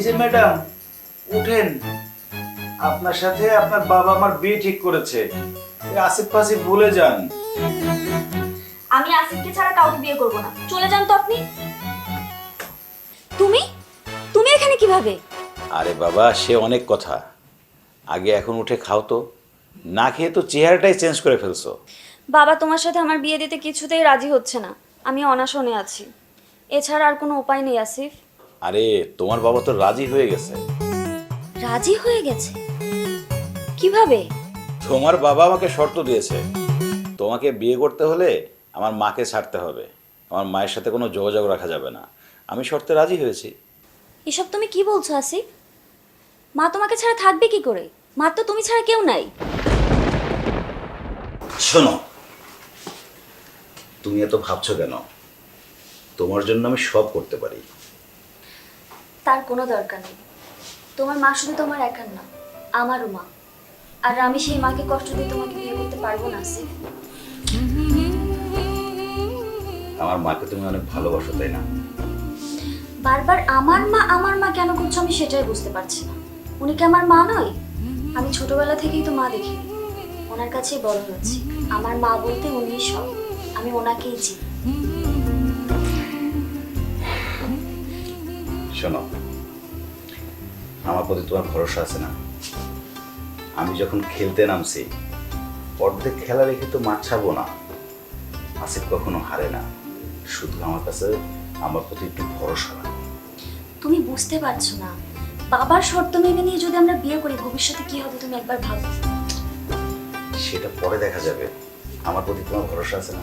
যে ম্যাডাম। উঠেন। আপনার সাথে আপনার বাবা আমার বিয়ে ঠিক করেছে। এই আসিফ পাসিফ ভুলে যান। আমি আসিফকে ছাড়া কাউকে বিয়ে করব না। চলে যান তো আপনি। তুমি? তুমি এখানে কীভাবে? আরে বাবা সে অনেক কথা। আগে এখন উঠে খাও তো। না খেয়ে তো চেহারাটাই চেঞ্জ করে ফেলছো। বাবা তোমার সাথে আমার বিয়ে দিতে কিছুতেই রাজি হচ্ছে না। আমি অনাশনে আছি। এছাড়া আর কোনো উপায় নেই আসিফ। আরে তোমার বাবা তো রাজি হয়ে গেছে। রাজি হয়ে গেছে? কীভাবে? তোমার বাবা আমাকে শর্ত দিয়েছে। তোমাকে বিয়ে করতে হলে আমার মাকে ছাড়তে হবে। আমার মায়ের সাথে কোনো যোগাযোগ রাখা যাবে না। আমি শর্তে রাজি হয়েছি। এসব তুমি কি বলছো আসিফ? মা তোমাকে ছাড়া থাকবে কি করে? মা তো তুমি ছাড়া কেউ নাই। শোনো তুমি এত ভাবছ কেন? তোমার জন্য আমি সব করতে পারি। তার কোনো দরকার নেই। তোমার মা শুধু তোমার একার না আমারও মা। আর আমি সেই মাকে কষ্ট দিয়ে তোমাকে বিয়ে করতে পারব না আসিফ আমার মাকে তুমি অনেক ভালোবাসো তাই না? বারবার আমার মা আমার মা কেন করছ আমি সেটাই বুঝতে পারছি না। উনি কি আমার মা নয়? আমি ছোটবেলা থেকেই তো মা দেখি। ওনার কাছেই বড় হয়েছি। আমার মা বলতে উনি সব। আমি ওনাকেই চিনি। শোনো আমার প্রতি তোমার ভরসা আছে না। আমি যখন খেলতে নামছি অর্ধেক খেলা রেখে তো মাঠ ছাড়বো না। আসিফ কখনো হারে না। শুধু আমার কাছে আমার প্রতি একটু ভরসা রাখো। তুমি বুঝতে পারছ না। বাবার শর্ত মেনে নিয়ে যদি আমরা বিয়ে করি ভবিষ্যতে কি হবে তুমি একবার ভাবো। সেটা পরে দেখা যাবে। আমার প্রতি তোমার ভরসা আছে না?